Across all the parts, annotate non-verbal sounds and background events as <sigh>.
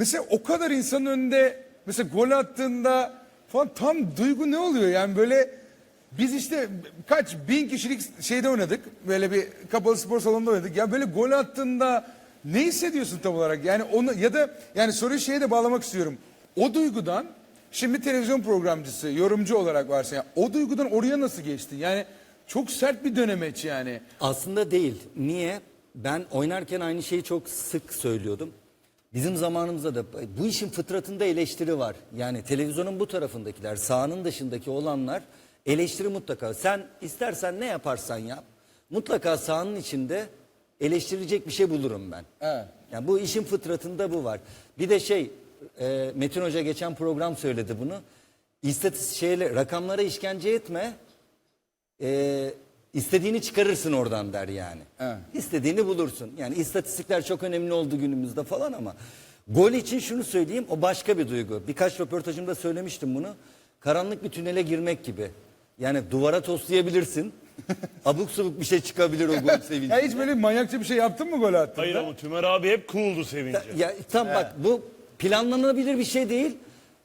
Mesela o kadar insanın önünde mesela gol attığında falan tam duygu ne oluyor yani böyle biz işte kaç bin kişilik şeyde oynadık böyle bir kapalı spor salonunda oynadık ya böyle gol attığında ne hissediyorsun tam olarak yani onu ya da yani soruyu şeye de bağlamak istiyorum o duygudan şimdi televizyon programcısı yorumcu olarak varsın ya o duygudan oraya nasıl geçtin yani çok sert bir dönemeç yani Aslında değil. Niye? Ben oynarken aynı şeyi çok sık söylüyordum. Bizim zamanımızda da bu işin fıtratında eleştiri var. Yani televizyonun bu tarafındakiler, sahanın dışındaki olanlar eleştiri mutlaka. Sen istersen ne yaparsan yap. Mutlaka sahanın içinde eleştirecek bir şey bulurum ben. Evet. Yani bu işin fıtratında bu var. Bir de şey e, Metin Hoca geçen program söyledi bunu. İstatistik şeyle rakamlara işkence etme. E, istediğini çıkarırsın oradan der yani. Evet. İstediğini bulursun. Yani istatistikler çok önemli oldu günümüzde falan ama gol için şunu söyleyeyim o başka bir duygu. Birkaç röportajımda söylemiştim bunu. Karanlık bir tünele girmek gibi. Yani duvara toslayabilirsin. <laughs> Abuk subuk bir şey çıkabilir o gol <laughs> sevinci. ya hiç böyle manyakça bir şey yaptın mı gol attığında? Hayır ama Tümer abi hep cool'du sevince. Ya tam bak bu planlanabilir bir şey değil.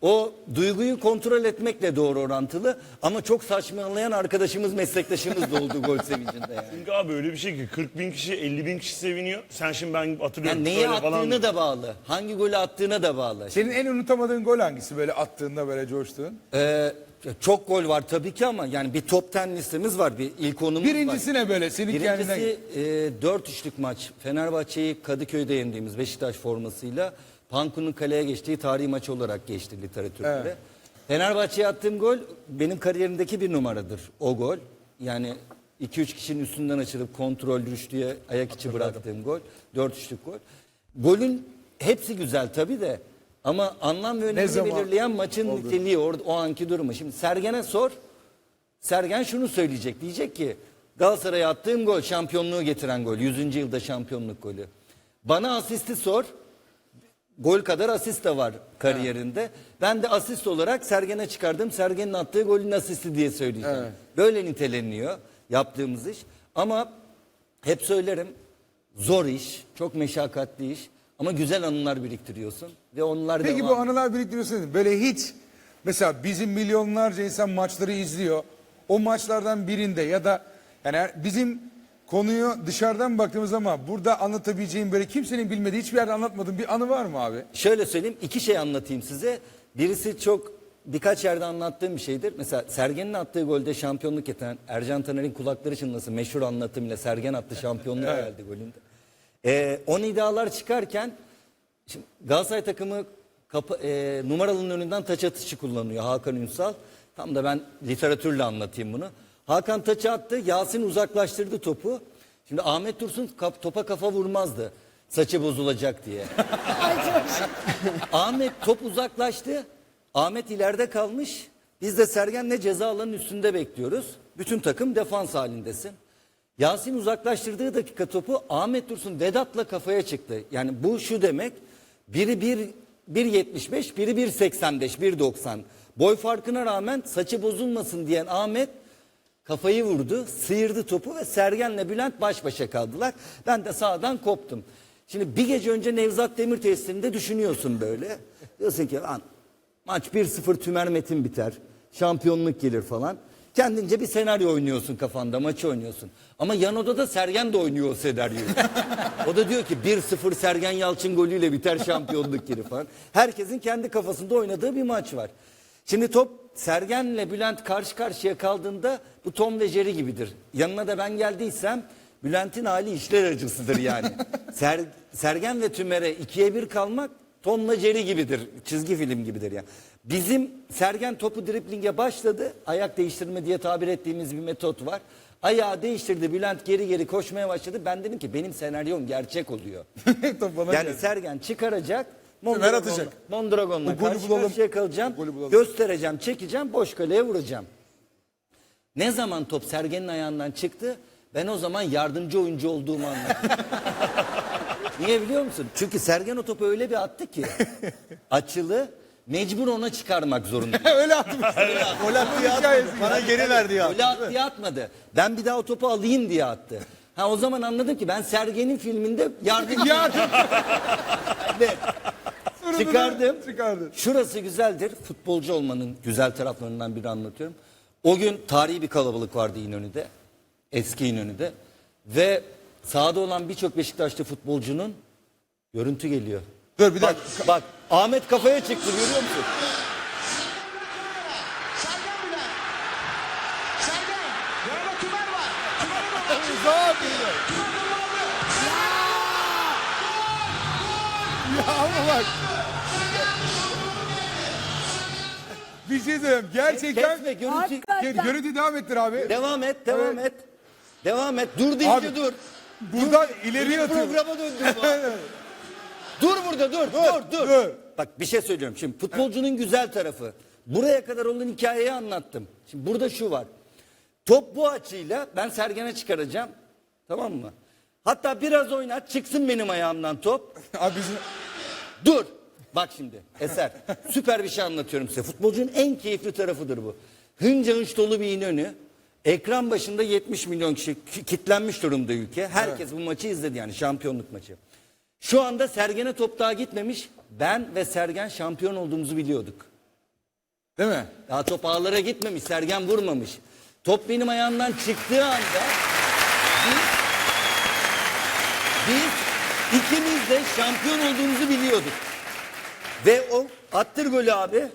O duyguyu kontrol etmekle doğru orantılı ama çok saçmalayan arkadaşımız, meslektaşımız da oldu gol sevincinde yani. Çünkü abi öyle bir şey ki 40 bin kişi 50 bin kişi seviniyor. Sen şimdi ben hatırlıyorum. Yani neyi şöyle attığını falan. da bağlı. Hangi golü attığına da bağlı. Senin en unutamadığın gol hangisi böyle attığında böyle coştuğun? Ee, çok gol var tabii ki ama yani bir top 10 listemiz var. Bir ilk onumuz var. Birincisi ne böyle? Senin kendinden... Birincisi e, 4 üçlük maç. Fenerbahçe'yi Kadıköy'de yendiğimiz Beşiktaş formasıyla Panku'nun kaleye geçtiği tarihi maç olarak geçti literatürlere. Evet. Fenerbahçe'ye attığım gol benim kariyerimdeki bir numaradır o gol. Yani 2-3 kişinin üstünden açılıp kontrol rüştüye ayak içi bıraktığım gol. 4 üçlük gol. Golün hepsi güzel tabii de ama anlam ve önemini zaman belirleyen maçın niteliği or- o anki durumu. Şimdi Sergen'e sor. Sergen şunu söyleyecek. Diyecek ki Galatasaray'a attığım gol şampiyonluğu getiren gol. 100. yılda şampiyonluk golü. Bana asisti sor. Gol kadar asist de var kariyerinde. Ben de asist olarak Sergen'e çıkardım. Sergen'in attığı golün asisti diye söyleyeceğim. Evet. Böyle niteleniyor yaptığımız iş. Ama hep söylerim zor iş, çok meşakkatli iş. Ama güzel anılar biriktiriyorsun ve onlar Peki devam. bu anılar biriktiriyorsun. Böyle hiç mesela bizim milyonlarca insan maçları izliyor. O maçlardan birinde ya da yani bizim konuyu dışarıdan baktığımız zaman burada anlatabileceğim böyle kimsenin bilmediği hiçbir yerde anlatmadığım bir anı var mı abi? Şöyle söyleyeyim iki şey anlatayım size. Birisi çok birkaç yerde anlattığım bir şeydir. Mesela Sergen'in attığı golde şampiyonluk getiren Ercan Taner'in kulakları çınlasın meşhur anlatımıyla Sergen attı şampiyonluğu geldi golünde. Ee, o nidalar çıkarken şimdi Galatasaray takımı kapı, e, numaralının önünden taç atışı kullanıyor Hakan Ünsal. Tam da ben literatürle anlatayım bunu. Hakan taçı attı Yasin uzaklaştırdı topu. Şimdi Ahmet Dursun kap- topa kafa vurmazdı. Saçı bozulacak diye. <laughs> Ahmet top uzaklaştı. Ahmet ileride kalmış. Biz de Sergen'le ceza alanının üstünde bekliyoruz. Bütün takım defans halindesin. Yasin uzaklaştırdığı dakika topu Ahmet Dursun Vedat'la kafaya çıktı. Yani bu şu demek. Biri 1 1.75, biri 1.85, 1.90. Boy farkına rağmen saçı bozulmasın diyen Ahmet kafayı vurdu, sıyırdı topu ve Sergen'le Bülent baş başa kaldılar. Ben de sağdan koptum. Şimdi bir gece önce Nevzat Demir tesisinde düşünüyorsun böyle. Diyorsun ki lan maç 1-0 Tümer Metin biter. Şampiyonluk gelir falan. Kendince bir senaryo oynuyorsun kafanda, maçı oynuyorsun. Ama yan odada Sergen de oynuyor o senaryoyu. o da diyor ki 1-0 Sergen Yalçın golüyle biter şampiyonluk gelir falan. Herkesin kendi kafasında oynadığı bir maç var. Şimdi top Sergen'le Bülent karşı karşıya kaldığında bu Tom ve Jerry gibidir. Yanına da ben geldiysem Bülent'in hali işler acısıdır yani. <laughs> Ser, Sergen ve Tümer'e ikiye bir kalmak Tom'la Jerry gibidir. Çizgi film gibidir yani. Bizim Sergen topu driplinge başladı. Ayak değiştirme diye tabir ettiğimiz bir metot var. Ayağı değiştirdi. Bülent geri geri koşmaya başladı. Ben dedim ki benim senaryom gerçek oluyor. <laughs> Top bana Yani geldi. Sergen çıkaracak. Tümer atacak. Mondragon'la O golü karşı bulalım. karşıya kalacağım. O golü bulalım. Göstereceğim, çekeceğim, boş kaleye vuracağım. Ne zaman top Sergen'in ayağından çıktı? Ben o zaman yardımcı oyuncu olduğumu anladım. <laughs> Niye biliyor musun? Çünkü Sergen o topu öyle bir attı ki <laughs> açılı mecbur ona çıkarmak zorunda. <laughs> Öyle atmış. Gol attı ya. Hikayesi. Bana geri verdi ya. Öyle at diye atmadı. Ben bir daha o topu alayım diye attı. Ha o zaman anladım ki ben Sergen'in filminde yardımcı Ya Ve Çıkardım. Çıkardın. Şurası güzeldir. Futbolcu olmanın güzel taraflarından biri anlatıyorum. O gün tarihi bir kalabalık vardı İnönü'de. Eski İnönü'de. Ve sahada olan birçok Beşiktaşlı futbolcunun görüntü geliyor. Dur bir Bak, dakika. bak Ahmet kafaya çıktı görüyor musun? Sergen. Sergen. Yanında Tümer var. Tümer'e bak. Ya ama bak. Bir şey söyleyeyim. Gerçekten Kesme görüntü. Hakikaten. görüntü devam ettir abi. Devam et, devam Evet. et. Devam et. Dur deyince Abi, dur. Buradan ileriye atıyor. Programa döndüm. <laughs> dur burada dur, dur, dur, dur. Bak bir şey söylüyorum. Şimdi futbolcunun güzel tarafı. Buraya kadar olan hikayeyi anlattım. Şimdi burada şu var. Top bu açıyla ben Sergen'e çıkaracağım. Tamam mı? Hatta biraz oynat çıksın benim ayağımdan top. Abi bizim... Dur. Bak şimdi Eser. Süper bir şey anlatıyorum size. Futbolcunun en keyifli tarafıdır bu. Hınca hınç dolu bir İnönü. Ekran başında 70 milyon kişi ki- kitlenmiş durumda ülke. Herkes bu maçı izledi yani şampiyonluk maçı. Şu anda Sergen'e top daha gitmemiş. Ben ve Sergen şampiyon olduğumuzu biliyorduk. Değil mi? Daha top ağlara gitmemiş. Sergen vurmamış. Top benim ayağımdan çıktığı anda ikimiz de şampiyon olduğumuzu biliyorduk. Ve o attır golü abi.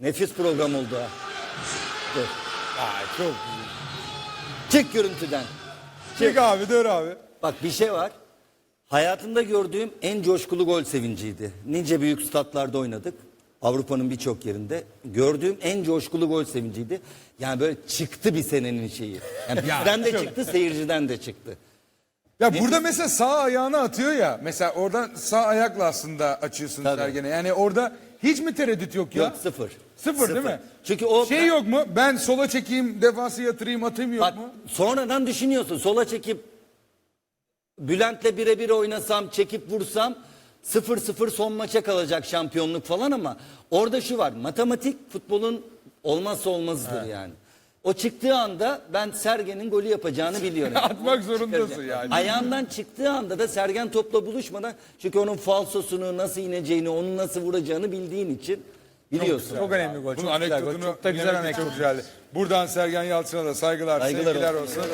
Nefis program oldu ha. Dur. Aa, çok Çık görüntüden. Çık abi dur abi. Bak bir şey var. Hayatımda gördüğüm en coşkulu gol sevinciydi. Nice büyük statlarda oynadık. Avrupa'nın birçok yerinde. Gördüğüm en coşkulu gol sevinciydi. Yani böyle çıktı bir senenin şeyi. Yani bizden de çıktı, seyirciden de çıktı. Ya burada mesela sağ ayağını atıyor ya. Mesela oradan sağ ayakla aslında açıyorsun Tabii. Sergen'e. Yani orada hiç mi tereddüt yok ya? Yok sıfır. Sıfır, değil mi? Çünkü o Şey yok mu? Ben sola çekeyim, defansı yatırayım, atayım yok Bak mu? sonradan düşünüyorsun. Sola çekip Bülent'le birebir oynasam, çekip vursam 0-0 son maça kalacak şampiyonluk falan ama orada şu var. Matematik futbolun olmazsa olmazıdır yani. O çıktığı anda ben Sergen'in golü yapacağını biliyorum. <laughs> Atmak zorundasın yani. Ayağından çıktığı anda da Sergen topla buluşmadan çünkü onun falsosunu nasıl ineceğini, onu nasıl vuracağını bildiğin için biliyorsun. Çok önemli gol. Bunun Çok güzel gol. anekdotunu Çok da güzel dinlemek anekdot. Çok güzeldi. Buradan Sergen Yalçın'a da saygılar, Saygılar sevgiler olsun. olsun.